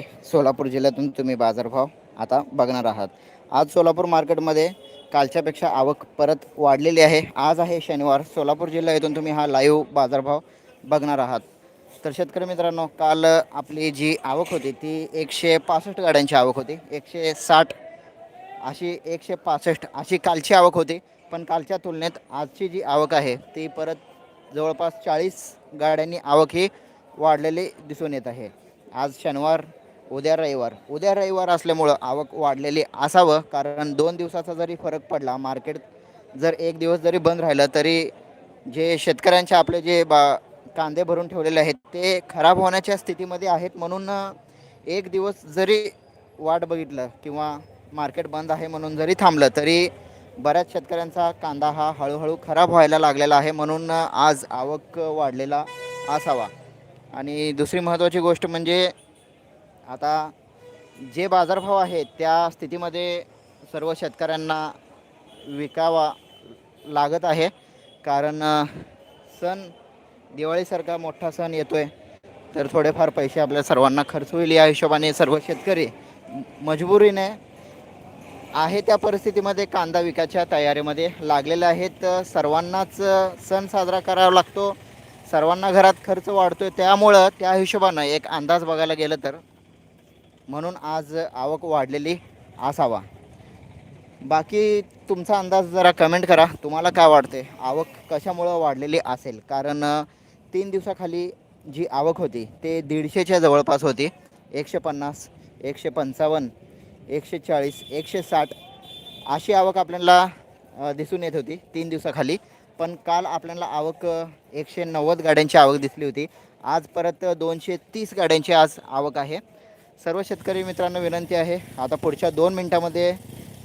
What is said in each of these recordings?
सोलापूर जिल्ह्यातून तुम्ही बाजारभाव आता बघणार आहात. आज सोलापूर मार्केटमध्ये कालच्यापेक्षा आवक परत वाढलेली आहे. आज आहे शनिवार. सोलापूर जिल्ह्यातून तुम्ही हा लाईव्ह बाजारभाव बघणार आहात. तर शेतकरी मित्रांनो काल आपली जी आवक होती ती एकशे पासष्ट गाड्यांची आवक होती. एकशे साठ अशी एकशे पासष्ट अशी कालची आवक होती. पण कालच्या तुलनेत आजची जी आवक आहे ती परत जवळपास चाळीस गाड्यांनी आवक ही वाढलेली दिसून येत आहे. आज शनिवार उद्या रविवार. उद्या रविवार असल्यामुळं आवक वाढलेली असावं. कारण दोन दिवसाचा जरी फरक पडला मार्केट जर एक दिवस जरी बंद राहिलं तरी जे शेतकऱ्यांचे आपले जे बा कांदे भरून ठेवलेले आहेत ते खराब होण्याच्या स्थितीमध्ये आहेत. म्हणून एक दिवस जरी वाट बघितलं किंवा मार्केट बंद आहे म्हणून जरी थांबलं तरी बऱ्याच शेतकऱ्यांचा कांदा हा हळूहळू खराब व्हायला लागलेला आहे. म्हणून आज आवक वाढलेला असावा. आणि दुसरी महत्त्वाची गोष्ट म्हणजे आता जे बाजारभाव आहेत त्या स्थितीमध्ये सर्व शेतकऱ्यांना विकावा लागत आहे. कारण सण दिवाळीसारखा मोठा सण येतो आहे तर थोडेफार पैसे आपल्या सर्वांना खर्च होईल. या हिशोबाने सर्व शेतकरी मजबुरीने आहे त्या परिस्थितीमध्ये कांदा विकायच्या तयारीमध्ये लागलेले आहेत. सर्वांनाच सण साजरा करावा लागतो. सर्वांना घरात खर्च वाढतोय. त्यामुळं त्या हिशोबानं एक अंदाज बघायला गेलं तर म्हणून आज आवक वाढलेली असावा. बाकी तुमचा अंदाज जरा कमेंट करा. तुम्हाला काय वाटते आवक कशामुळं वाढलेली असेल? कारण तीन दिवसाखाली जी आवक होती ते दीडशेच्या जवळपास होती. एकशे पन्नास एकशे पंचावन्न एकशे चाळीस एकशे साठ अशी आवक आपल्याला दिसून येत होती तीन दिवसाखाली. पण काल आपल्याला आवक एकशे नव्वद गाड्यांची आवक दिसली होती. आज परत दोनशे तीस गाड्यांची आज आवक आहे. सर्व शेतकरी मित्रांनो विनंती आहे आता पुढच्या दोन मिनटामध्ये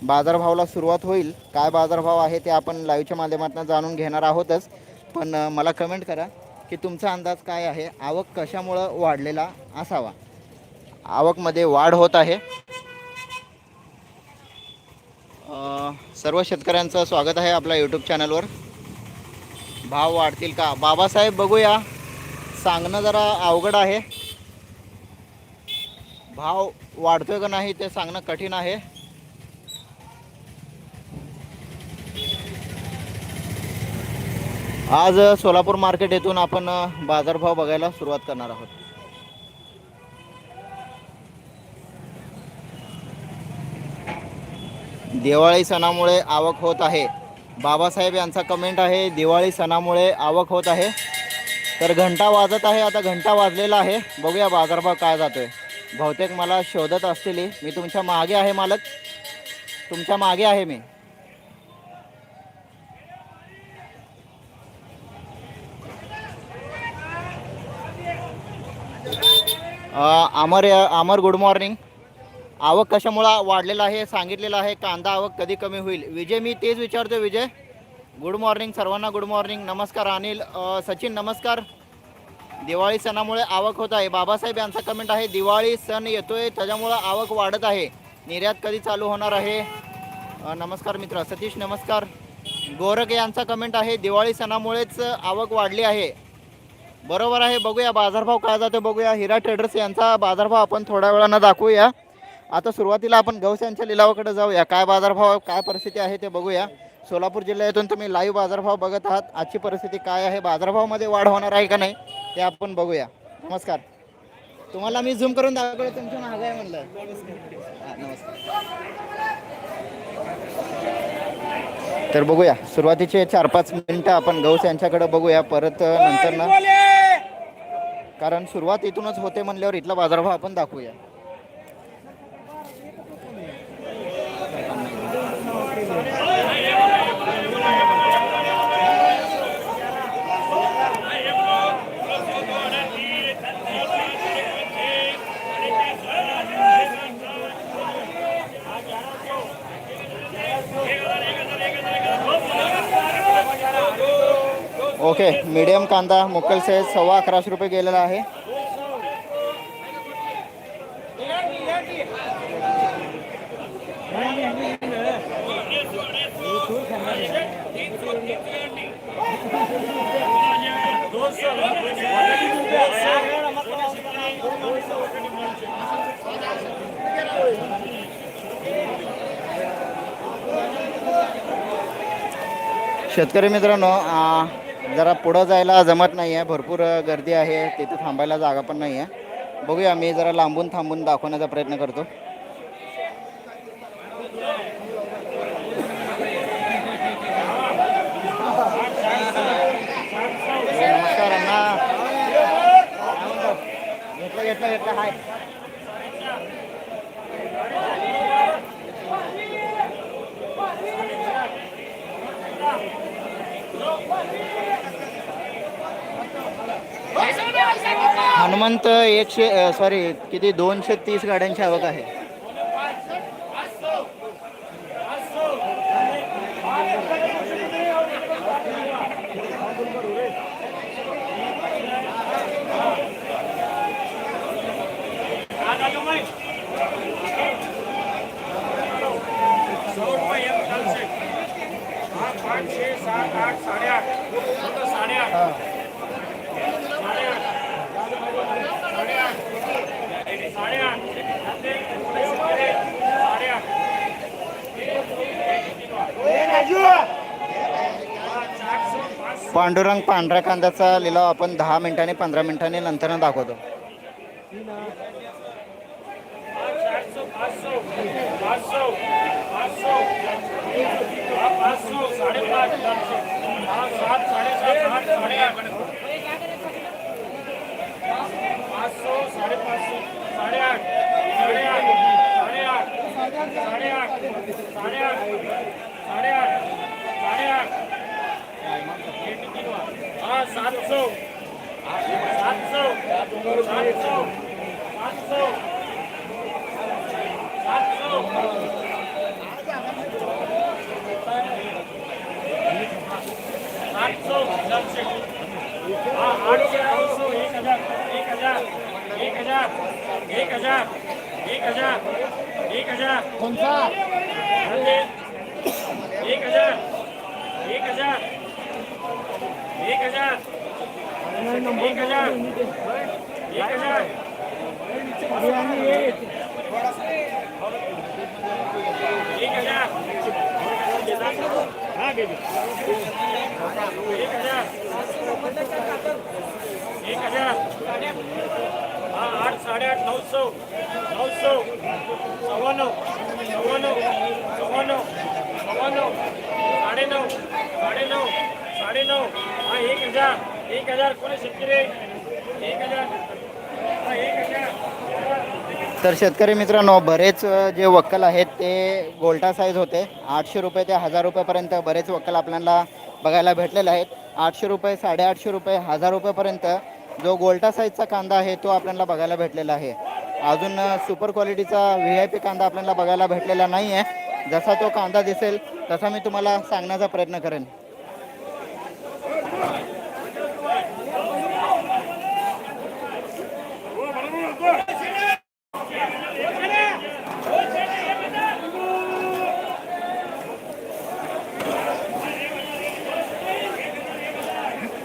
बाजारभावाला सुरुवात होईल. काय बाजारभाव आहे ते आपण लाईव्हच्या माध्यमातून जाणून घेणार आहोतच. पण मला कमेंट करा की तुमचा अंदाज काय आहे? आवक कशामुळं वाढलेला असावा? आवकमध्ये वाढ होत आहे. सर्व शेतकऱ्यांचं स्वागत आहे आपल्या यूट्यूब चॅनलवर भाव वाढतील का? बाबासाहेब बघूया. सांगणं जरा अवघड आहे. भाव वाढतोय का नाही ते सांगणं कठीण आहे. आज सोलापूर मार्केट येथून आपण बाजारभाव बघायला सुरुवात करणार आहोत. दिवाळी सणामुळे आवक होत आहे. बाबासाहेब यांचा कमेंट आहे दिवाळी सणामुळे आवक होत आहे. तर घंटा वाजत आहे आता घंटा वाजलेला आहे. बघूया बाजारभाव काय जातोय. बहुतेक मला शोधत असतील मी तुमच्या मागे आहे मालक. तुमच्या मागे आहे मी. अ, अमर अमर गुड मॉर्निंग आवक कशामुळं वाढलेलं आहे सांगितलेलं आहे. कांदा आवक कधी कमी होईल? विजय मी तेच विचारतो विजय. गुड मॉर्निंग सर्वांना गुड मॉर्निंग नमस्कार अनिल. सचिन नमस्कार. दिवाळी सणामुळे आवक होत आहे. बाबासाहेब यांचा कमेंट आहे दिवाळी सण येतोय त्याच्यामुळं आवक वाढत आहे. निर्यात कधी चालू होणार आहे? नमस्कार मित्र सतीश नमस्कार. गोरख यांचा कमेंट आहे दिवाळी सणामुळेच आवक वाढली आहे. बरोबर आहे बघूया बाजारभाव काय जातो बघूया. हिरा ट्रेडर्स यांचा बाजारभाव आपण थोड्या वेळानं दाखवूया. आता सुरुवातीला आपण गौस यांच्या लिलावाकडे जाऊया. काय बाजारभाव काय परिस्थिती आहे ते बघूया. सोलापूर जिल्ह्यातून तुम्ही लाईव्ह बाजारभाव बघत आहात. आजची परिस्थिती काय आहे? बाजारभावामध्ये वाढ होणार आहे का नाही? ते आपण बघूया. नमस्कार. तुम्हाला मी झूम करून दाखवलं तुमच्या मागे आहे म्हणलं. नमस्कार. तर बघूया. सुरुवातीचे चार पाच मिनिटं आपण गौस यांच्याकडे बघूया. परत नंतर ना कारण सुरुवात इथूनच होते म्हणल्यावर इथला बाजारभाव आपण दाखवूया. ओके मीडियम कांदा मुकल से सव्वा अकराशे रुपये गेलेला आहे. शेतकरी मित्रांनो जरा पुढं जायला जमत नाही आहे. भरपूर गर्दी आहे. तिथे थांबायला जागा पण नाही आहे. बघूया मी जरा लांबून थांबून दाखवण्याचा प्रयत्न करतो. नमस्कार अण्णा. घेतलं घेतलं घेतलं. हाय. हनुमंत एकशे सॉरी किती? दोनशे तीस गाड्यांची आवक आहे. सात आठ साडेआठ. पांडुरंग पांढऱ्या कांद्याचा लिलाव आपण दहा मिनिटांनी पंधरा मिनिटांनी नंतर दाखवतो चारशे पाचशे पाचशे पाचशे हा पाचशे साडेपाच हा सात साडेसात आठ साडेआठ पाचशे साडेपाचशे साडेआठ साडेआठ साडेआठ साडेआठ साडेआठ साडेआठ साडेआठ. हा सातशे सातशे सातशे सातशे आठशे सातशे हा आठशे नऊशे एक हजार एक हजार एक हजार एक हजार एक हजार एक हजार कोणता एक हजार एक हजार एक हजार एक हजार एक हजार एक हजार एक हजार हा आठ साडेआठ नऊशे नऊशे सव्वाण्णव सव्वाण्णव सव्वाण्णव सव्वाण्णव साडेनऊ साडेनऊ साडेनऊ हा एक हजार एक हजार कोणी शेतकरी एक हजार हा एक हजार तर शेतकरी मित्रांनो बरेच जे वक्कल आहेत ते गोल्टा साईज होते. आठशे रुपये ते हजार रुपयापर्यंत बरेच वक्कल आपल्याला बघायला भेटलेले आहेत. आठशे रुपये साडेआठशे रुपये हजार रुपयेपर्यंत जो गोल्टा साईजचा कांदा आहे तो आपल्याला बघायला भेटलेला आहे. अजून सुपर क्वालिटीचा व्ही आय पी कांदा आपल्याला बघायला भेटलेला नाही आहे जसा तो कांदा दिसेल तसा मी तुम्हाला सांगण्याचा प्रयत्न करेन.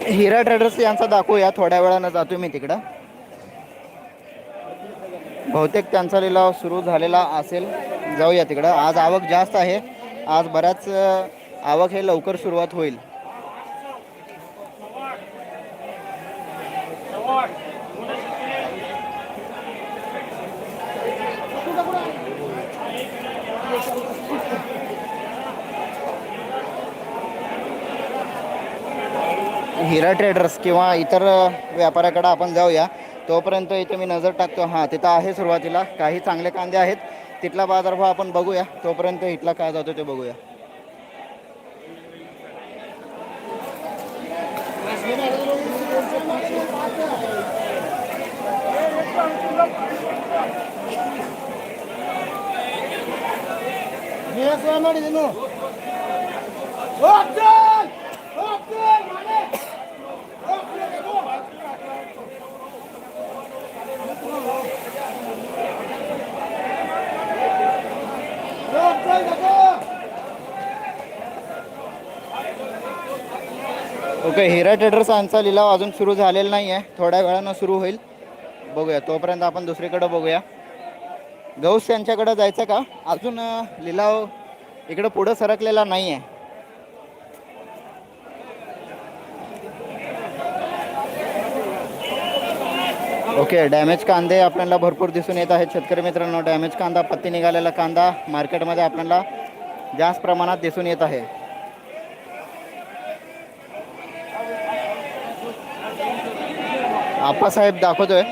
हिरा ट्रेडर्स यांचा दाखवूया थोड्या वेळानं जातो मी तिकडं. बहुतेक त्यांचा लिलाव सुरू झालेला असेल. जाऊया तिकडं. आज आवक जास्त आहे. आज बऱ्याच आवक हे लवकर सुरुवात होईल. हिरा ट्रेडर्स किंवा इतर व्यापाऱ्याकडं आपण जाऊया. तोपर्यंत इथे मी नजर टाकतो. हां तिथं आहे सुरुवातीला. काही चांगले कांदे आहेत. तिथला बाजारभाव आपण बघूया. तोपर्यंत इथला काय जातो ते बघूया. ओके हिरा ट्रेडर्सांचा लिलाव अजून सुरू झालेला नाही आहे थोड्या वेळानं सुरू होईल. बघूया तोपर्यंत आपण दुसरीकडं बघूया. गौस यांच्याकडं जायचं का? अजून लिलाव इकडं पुढं सरकलेला नाही आहे ओके डॅमेज कांदे आपल्याला भरपूर दिसून येत आहेत. शेतकरी मित्रांनो डॅमेज कांदा पत्ती निघालेला कांदा मार्केटमध्ये आपल्याला जास्त प्रमाणात दिसून येत आहे. आप्पासाहेब दाखवतोय.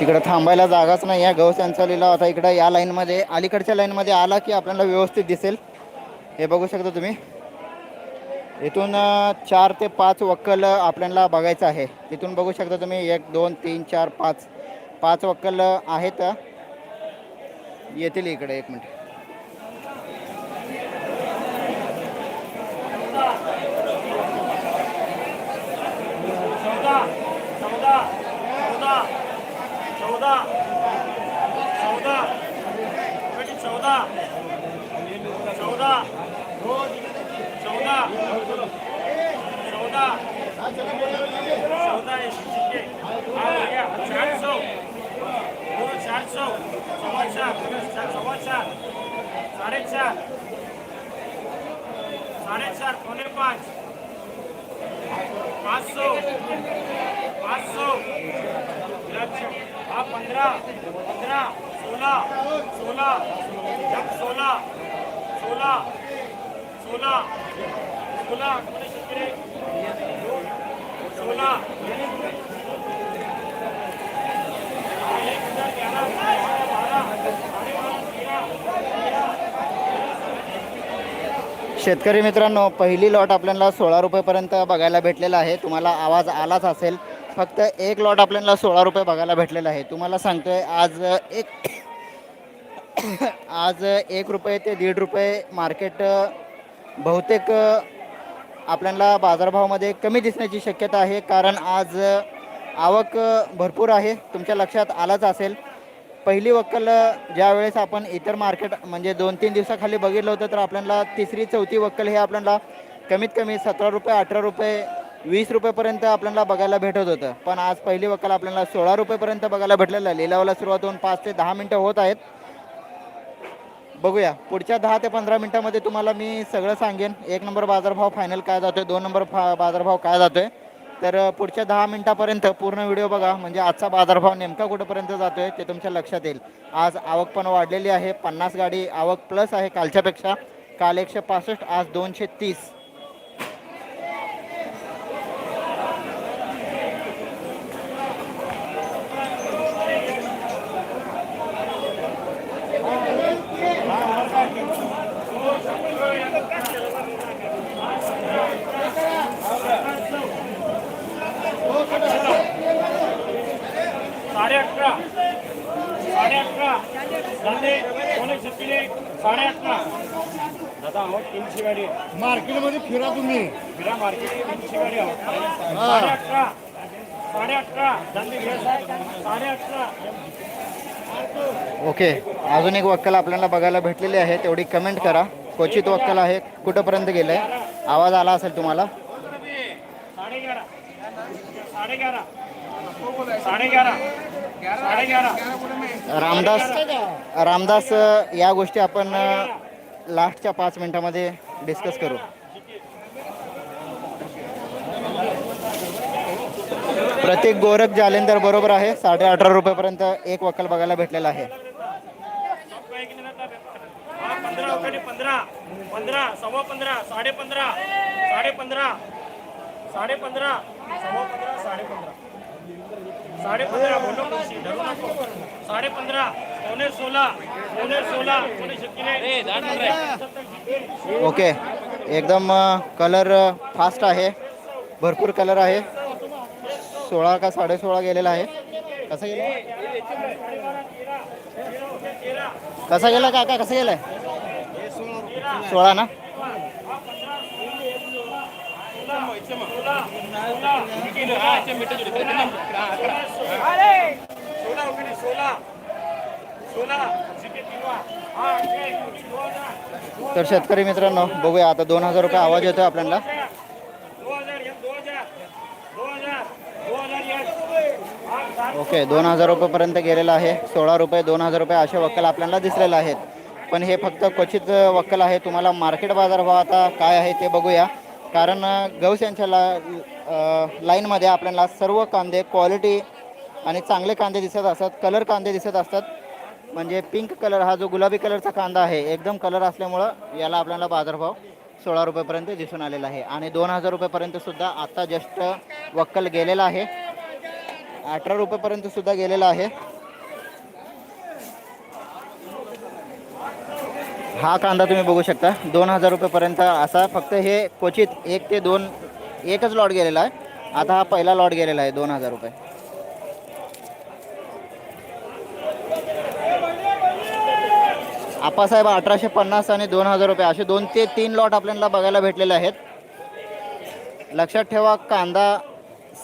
तिकडं थांबायला जागाच नाही आहे. गहू त्यांचा लिलाव आता इकडं या लाईनमध्ये अलीकडच्या लाईनमध्ये आला की आपल्याला व्यवस्थित दिसेल. हे बघू शकता तुम्ही. इथून चार ते पाच वक्कल आपल्याला बघायचं आहे इथून बघू शकता तुम्ही एक दोन तीन चार पाच पाच वक्कल आहेत येतील इकडे एक मिनिट चौदा चौदा चौदा चौदा चौदा कधी चौदा चौदा चौदा चौदा चौदा है ठीक है हाँ हो गया चार सौ शेतकरी मित्रांनो पहिली लॉट आपल्याला सोळा रुपयेपर्यंत बघायला भेटलेला आहे. तुम्हाला आवाज आलाच असेल. फक्त एक लॉट आपल्याला सोळा रुपये बघायला भेटलेला आहे. तुम्हाला सांगतोय आज एक आज एक रुपये ते दीड रुपये मार्केट बहुतेक आपल्याला बाजारभावामध्ये कमी दिसण्याची शक्यता आहे कारण आज आवक भरपूर आहे. तुमच्या लक्षात आलाच असेल. पहिली वक्कल ज्यावेळेस आपण इतर मार्केट म्हणजे दोन तीन दिवसाखाली बघितलं होतं तर आपल्याला तिसरी चौथी वक्कल हे आपल्याला कमीत कमी सतरा रुपये अठरा रुपये वीस रुपयेपर्यंत आपल्याला बघायला भेटत होतं. पण आज पहिली वक्कल आपल्याला सोळा रुपयेपर्यंत बघायला भेटलेलं आहे. लिलावाला सुरुवात होऊन पाच ते दहा मिनटं होत आहेत. बघूया. पुढच्या दहा ते पंधरा मिनटामध्ये तुम्हाला मी सगळं सांगेन. एक नंबर बाजारभाव फायनल काय जातोय दोन नंबर फा बाजारभाव काय जातोय. तर पुढच्या दहा मिनटापर्यंत पूर्ण व्हिडिओ बघा. म्हणजे आजचा बाजारभाव नेमका कुठंपर्यंत जातोय ते तुमच्या लक्षात येईल. आज आवक पण वाढलेली आहे. पन्नास गाडी आवक प्लस आहे कालच्यापेक्षा. काल एकशे पासष्ट आज दोनशे तीस साडे अठरा साडे अठरा झाले कोणी सुट्टीले साडे अठरा दादा अहो तीनशे गाडी आहे. मार्केटमध्ये फिरा तुम्ही. बिरा मार्केट तीनशे गाडी आहे. साडे अठरा. साडे अठरा. झाले साडे अठरा. ओके. अजून एक वक्कल आपल्याला बघायला भेटलेली आहे. तेवढी कमेंट करा. क्वचित वक्कल आहे. कुठंपर्यंत गेलं आहे आवाज आला असेल तुम्हाला? रामदास रामदास या गोष्टी आपण लास्टच्या पाच मिनिटामध्ये डिस्कस करू. प्रत्येक गोरख जालेंदर बरोबर आहे साडे अठरा रुपयापर्यंत एक वकल बघायला भेटलेला आहे हाँ पंधरा पौने पौने ओके एकदम कलर फास्ट आहे भरपूर कलर आहे सोळा का साडे सोळा गेलेला आहे. कसा गेला? कसा गेला काका? कसा गेलाय? सोळा ना? तर शेतकरी मित्रांनो बघूया आता दोन हजार रुपये आवाज येतोय आपल्याला दो हजार एक दो हजार दो हजार दो हजार एक हाँ सात ओके दोन हजार रुपयेपर्यंत गेलेला आहे. सोळा रुपये दोन हजार रुपये असे वक्कल आपल्याला दिसलेले आहेत. पण हे फक्त क्वचित वक्कल आहे. तुम्हाला मार्केट बाजारभाव आता काय आहे ते बघूया. कारण गौस यांच्या ला लाईनमध्ये आपल्याला सर्व कांदे क्वालिटी आणि चांगले कांदे दिसत असतात. कलर कांदे दिसत असतात. म्हणजे पिंक कलर हा जो गुलाबी कलरचा कांदा आहे एकदम कलर असल्यामुळं याला आपल्याला बाजारभाव सोळा रुपयेपर्यंत दिसून आलेला आहे. आणि दोन हजार रुपयेपर्यंत सुद्धा आता जस्ट वक्कल गेलेला आहे. अठरा रुपयापर्यंत सुद्धा गेलेला आहे. हा कांदा तुम्ही बघू शकता. दोन हजार रुपयेपर्यंत असा फक्त हे क्वचित एक ते दोन एकच लॉट गेलेला आहे. आता हा पहिला लॉट गेलेला आहे दोन हजार रुपये. आप्पासाहेब अठराशे पन्नास आणि दोन हजार रुपये असे दोन ते तीन लॉट आपल्याला बघायला भेटलेले आहेत. लक्षात ठेवा कांदा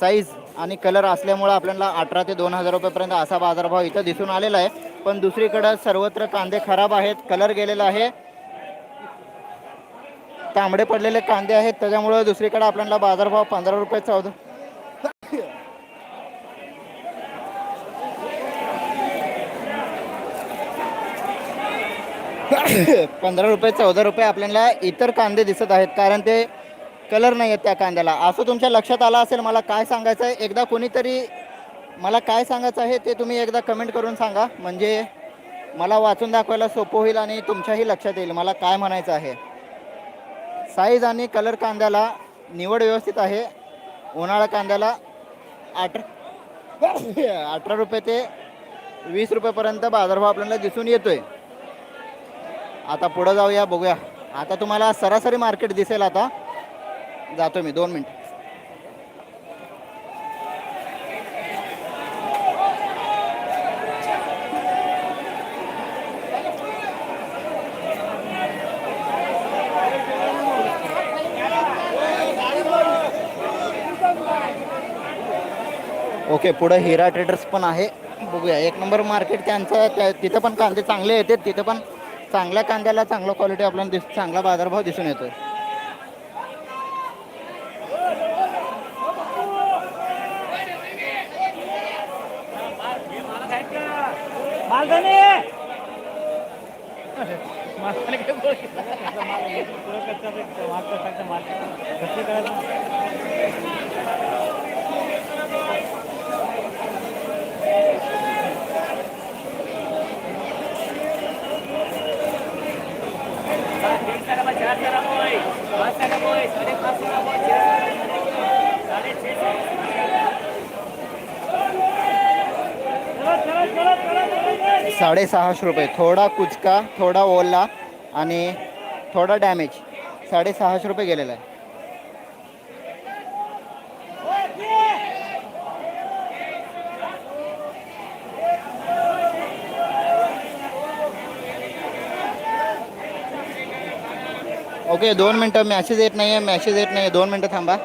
साईज आणि कलर असल्यामुळं आपल्याला अठरा ते दोन हजार रुपयेपर्यंत असा बाजारभाव इथं दिसून आलेला आहे. पण दुसरीकडं सर्वत्र कांदे खराब आहेत कलर गेलेला आहे. तांबडे पडलेले कांदे आहेत त्याच्यामुळं दुसरीकडे आपल्याला बाजारभाव पंधरा रुपये चौदा पंधरा रुपये चौदा रुपये आपल्याला इतर कांदे दिसत आहेत. कारण ते कलर नाही आहेत त्या कांद्याला. असं तुमच्या लक्षात आलं असेल मला काय सांगायचं आहे? एकदा कोणीतरी मला काय सांगायचं आहे ते तुम्ही एकदा कमेंट करून सांगा. म्हणजे मला वाचून दाखवायला सोपं होईल आणि तुमच्याही लक्षात येईल मला काय म्हणायचं आहे. साईज आणि कलर कांद्याला निवड व्यवस्थित आहे. उन्हाळा कांद्याला अठरा अठरा रुपये ते वीस रुपयेपर्यंत बाजारभाव आपल्याला दिसून येतोय. आता पुढं जाऊया बघूया. आता तुम्हाला सरासरी मार्केट दिसेल आता. जातो मी दोन मिनिट. ओके पुढं हिरा ट्रेडर्स पण आहे. बघूया एक नंबर मार्केट त्यांचं त्या- तिथं पण कांदे चांगले येतात तिथं पण चांगल्या कांद्याला चांगला क्वालिटी आपल्याला दिस चांगला बाजारभाव दिसून येतोय. सहाशे रुपये. थोडा कुचका थोडा ओला आणि थोडा डॅमेज साडेसहाशे रुपये गेलेला आहे. ओके दोन मिनटं मॅसेज येत नाही आहे मॅसेज येत नाही आहे दोन मिनटं थांबा.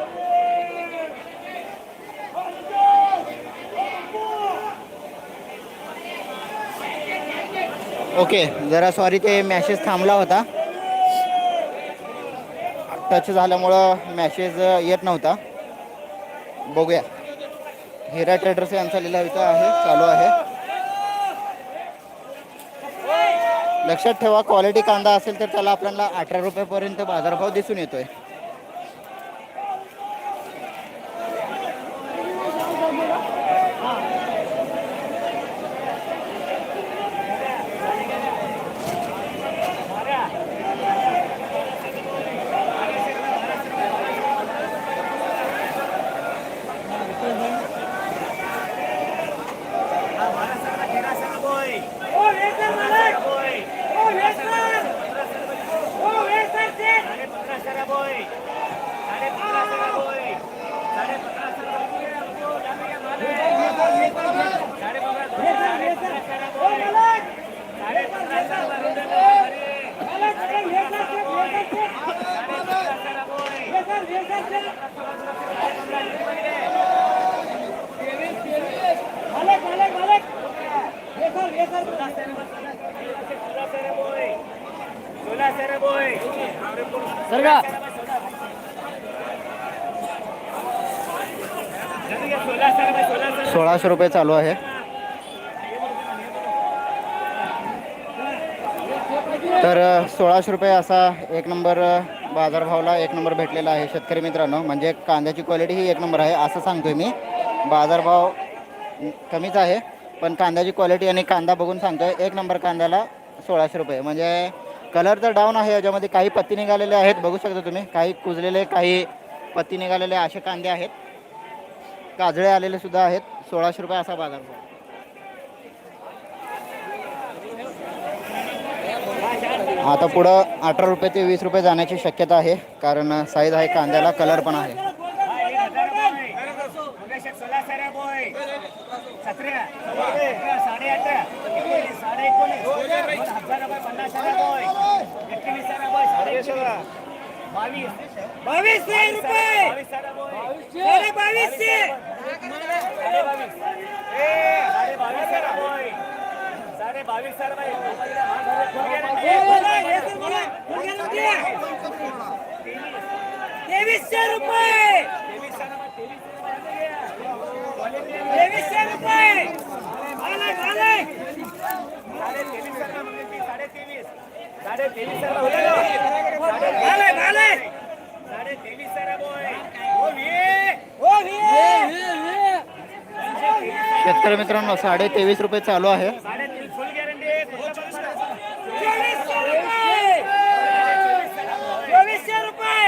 ओके जरा सॉरी ते मॅसेज थांबला होता. टच झाल्यामुळं मॅसेज येत नव्हता. बघूया. हिरा ट्रेडर्स यांचा लिलाव इथं आहे चालू आहे. लक्षात ठेवा क्वालिटी कांदा असेल तर त्याला आपल्याला अठरा रुपयेपर्यंत बाजारभाव दिसून येतोय. सोळाशे रुपये चालू आहे. तर सोळाशे रुपये असा एक नंबर बाजारभावला एक नंबर भेटलेला आहे शेतकरी मित्रांनो. म्हणजे कांद्याची क्वालिटी ही एक नंबर आहे असं सांगतोय मी. बाजारभाव कमीच आहे पण कांद्याची क्वालिटी आणि कांदा बघून सांगतोय एक नंबर कांद्याला सोळाशे रुपये. म्हणजे कलर तर डाऊन आहे. याच्यामध्ये काही पत्ती निघालेले आहेत. बघू शकता तुम्ही. काही कुजलेले काही पत्ती निघालेले असे कांदे आहेत. काजळे आलेले सुद्धा आहेत. सोळाशे रुपये असा बाजार आता पुढं अठरा रुपये ते वीस रुपये जाण्याची शक्यता आहे. कारण साईज आहे कांद्याला कलर पण आहे. बावीसशे रुपये साडे बावीसशे तेवीसशे रुपये तेवीसशे रुपये. आले आले आले आले शेतकरी मित्रांनो साडे तेवीस रुपये चालू आहे चोवीसशे रुपये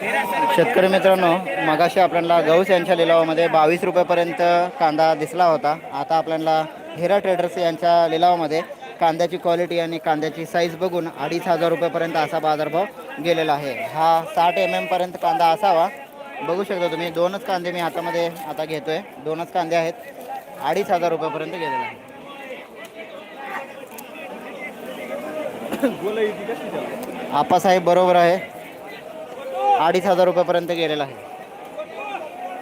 शेतकरी मित्रांनो मगाशी आपल्याला गौस यांच्या लिलावामध्ये बावीस रुपयेपर्यंत कांदा दिसला होता. आता आपल्याला हिरा ट्रेडर्स यांच्या लिलावामध्ये कांद्याची क्वालिटी आणि कांद्याची साईज बघून अडीच हजार रुपयेपर्यंत असा बाजारभाव गेलेला आहे. हा साठ एम एमपर्यंत कांदा असावा. बघू शकता तुम्ही दोनच कांदे मी हातामध्ये आता घेतोय. दोनच कांदे आहेत. अडीच हजार रुपयापर्यंत गेलेला आहे. आप्पासाहेब बरोबर आहे. अडीच हजार रुपयापर्यंत गेलेला आहे.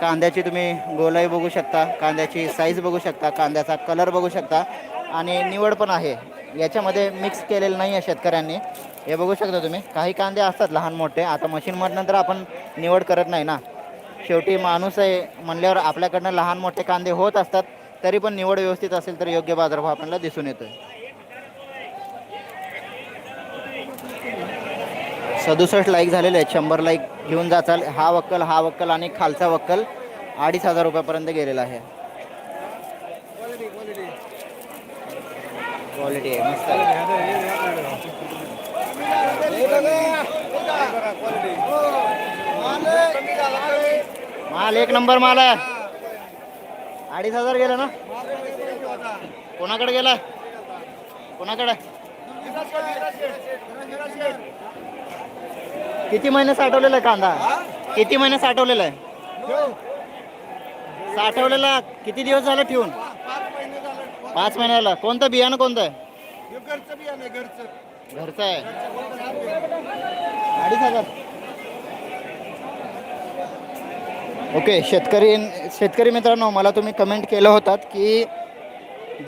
कांद्याची तुम्ही गोलाई बघू शकता कांद्याची साईज बघू शकता कांद्याचा कलर बघू शकता आणि निवड पण आहे. याच्यामध्ये मिक्स केलेलं नाही आहे शेतकऱ्यांनी. हे बघू शकता तुम्ही. काही कांदे असतात लहान मोठे. आता मशीनमधनं तर आपण निवड करत नाही ना. शेवटी माणूस आहे म्हणल्यावर आपल्याकडनं लहान मोठे कांदे होत असतात तरी पण निवड व्यवस्थित असेल तर योग्य बाजारभाव आपल्याला दिसून येतोय. सदुसष्ट लाईक झालेले आहेत. शंभर लाईक घेऊन जाचाल. हा वक्कल हा वक्कल आणि खालचा वक्कल अडीच हजार रुपयापर्यंत गेलेला आहे. क्वालिटी आहे मस्त माल एक नंबर माल आहे. अडीच हजार गेला ना? कोणाकडे गेला? कोणाकडे? किती महिने साठवलेला आहे कांदा? किती महिने साठवलेला आहे? साठवलेला किती दिवस झाले ठेवून? पाच महिन्याला कोणतं बियाणं कोणतं आहे? घरचं आहे अडीच हजार. ओके शेतकरी शेतकरी मित्रांनो मला तुम्ही कमेंट केलं होतात की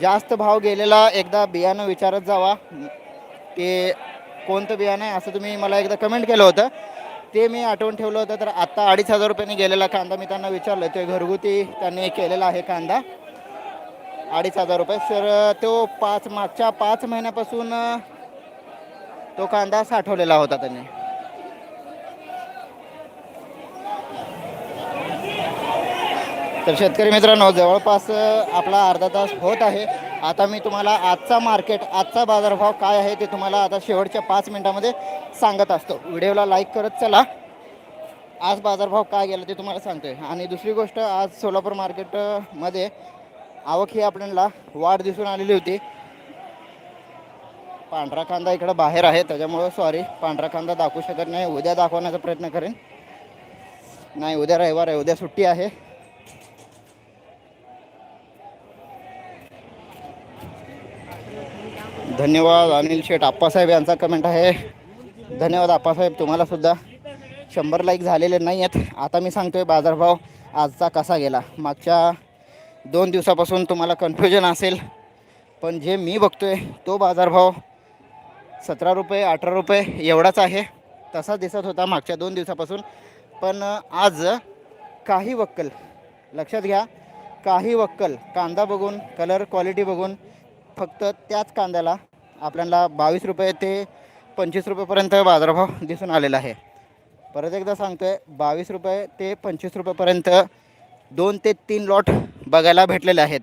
जास्त भाव गेलेला एकदा बियाणं विचारत जावा. ते कोणतं बियाणं आहे असं तुम्ही मला एकदा कमेंट केलं होतं. ते मी आठवून ठेवलं होतं तर आत्ता अडीच हजार रुपयाने गेलेला कांदा मी त्यांना विचारलं ते घरगुती त्यांनी केलेला आहे कांदा. अडीच हजार रुपये. सर तो पाच मागच्या पाच महिन्यापासून तो कांदा साठवलेला होता त्यांनी. तर शेतकरी मित्रांनो जवळपास आपला अर्धा तास होत आहे. आता मी तुम्हाला आजचा मार्केट आजचा बाजारभाव काय आहे ते तुम्हाला आता शेवटच्या पाच मिनिटामध्ये सांगत असतो. व्हिडिओला लाईक करत चला. आज बाजारभाव काय गेला ते तुम्हाला सांगतोय. आणि दुसरी गोष्ट आज सोलापूर मार्केटमध्ये आवक ही आपल्याला वाढ दिसून आलेली होती. पांढरा कांदा इकडं बाहेर आहे त्याच्यामुळं सॉरी पांढरा कांदा दाखवू शकत नाही. उद्या दाखवण्याचा प्रयत्न करेन. नाही उद्या रविवार आहे उद्या सुट्टी आहे. धन्यवाद अनिल शेठ. आप्पासाहेब यांचा कमेंट आहे. धन्यवाद आप्पासाहेब. तुम्हालासुद्धा शंभर लाईक झालेले नाही आहेत आता मी सांगतो आहे बाजारभाव आजचा कसा गेला. मागच्या दोन दिवसापासून तुम्हाला कन्फ्युजन असेल. पण जे मी बघतो आहे तो बाजारभाव सतरा रुपये अठरा रुपये एवढाच आहे. तसा दिसत होता मागच्या दोन दिवसापासून. पण आज काही वक्कल लक्षात घ्या काही वक्कल कांदा बघून कलर क्वालिटी बघून फक्त त्याच कांद्याला आपल्याला बावीस रुपये ते पंचवीस रुपयेपर्यंत बाजारभाव दिसून आलेला आहे. परत एकदा सांगतो आहे बावीस रुपये ते पंचवीस रुपयेपर्यंत दोन ते तीन लॉट बघायला भेटलेले आहेत.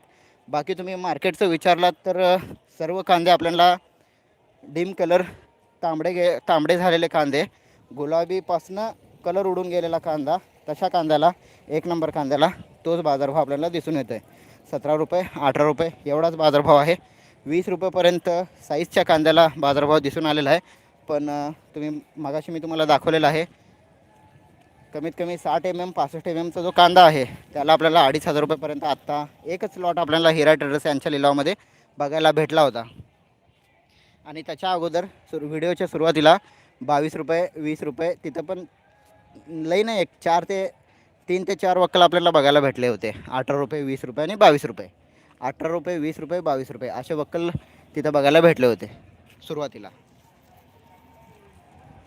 बाकी तुम्ही मार्केटचं विचारलात तर सर्व कांदे आपल्याला डिम कलर तांबडे गे तांबडे झालेले कांदे गुलाबीपासनं कलर उडून गेलेला कांदा तशा कांद्याला एक नंबर कांद्याला तोच बाजारभाव आपल्याला दिसून येतो आहे सतरा रुपये अठरा रुपये एवढाच बाजारभाव आहे. वीस रुपयेपर्यंत साईजच्या कांद्याला बाजारभाव दिसून आलेला आहे. पण तुम्ही मगाशी मी तुम्हाला दाखवलेला आहे. कमीत कमी साठ एम एम पासष्ट एम एमचा जो कांदा आहे त्याला आपल्याला अडीच हजार रुपयेपर्यंत आत्ता एकच लॉट आपल्याला हिरा ट्रेडर्स यांच्या लिलावामध्ये बघायला भेटला होता. आणि त्याच्या अगोदर सुरू व्हिडिओच्या सुरुवातीला बावीस रुपये वीस रुपये तिथं पण लई नाही एक चार ते तीन ते चार वक्कल आपल्याला बघायला भेटले होते. अठरा रुपये वीस रुपये आणि बावीस रुपये. अठरा रुपये वीस रुपये बावीस रुपये असे वक्कल तिथं बघायला भेटले होते. सुरुवातीला.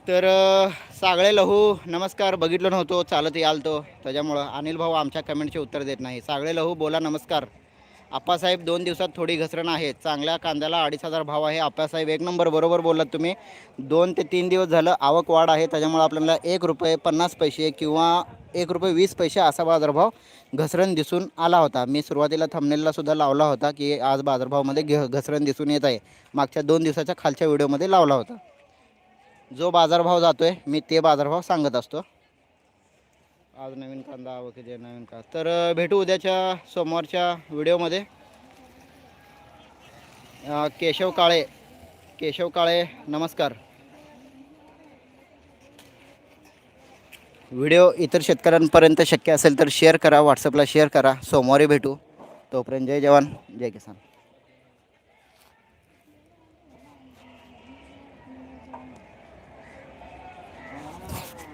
तर सागळे लहू नमस्कार बघितलं नव्हतो चालत याल तो त्याच्यामुळं अनिल भाऊ आमच्या कमेंटचे उत्तर देत नाही. सागळे लहू बोला नमस्कार. आप्पासाहेब दोन दिवसात थोडी घसरण आहे. चांगल्या कांद्याला अडीच हजार भाव आहे. आप्पासाहेब एक नंबर बरोबर बोललात तुम्ही. दोन ते तीन दिवस झालं आवक वाढ आहे. त्याच्यामुळे आपल्याला एक रुपये पन्नास पैसे किंवा एक रुपये वीस पैसे असा बाजारभाव घसरण दिसून आला होता. मी सुरुवातीला थंबनेलला सुद्धा लावला होता की आज बाजारभावमध्ये घ घसरण दिसून येत आहे. मागच्या दोन दिवसाच्या खालच्या व्हिडिओमध्ये लावला होता. जो बाजारभाव जातो आहे मी ते बाजारभाव सांगत असतो. आज नवीन कांदा आवकीचे नवीन का तर भेटू उद्याच्या सोमवारच्या व्हिडिओमध्ये. केशव काळे. केशव काळे नमस्कार. व्हिडिओ इतर शेतकऱ्यांपर्यंत शक्य असेल तर शेअर करा व्हॉट्सअपला शेअर करा. सोमवारी भेटू. तोपर्यंत जय जवान जय किसान.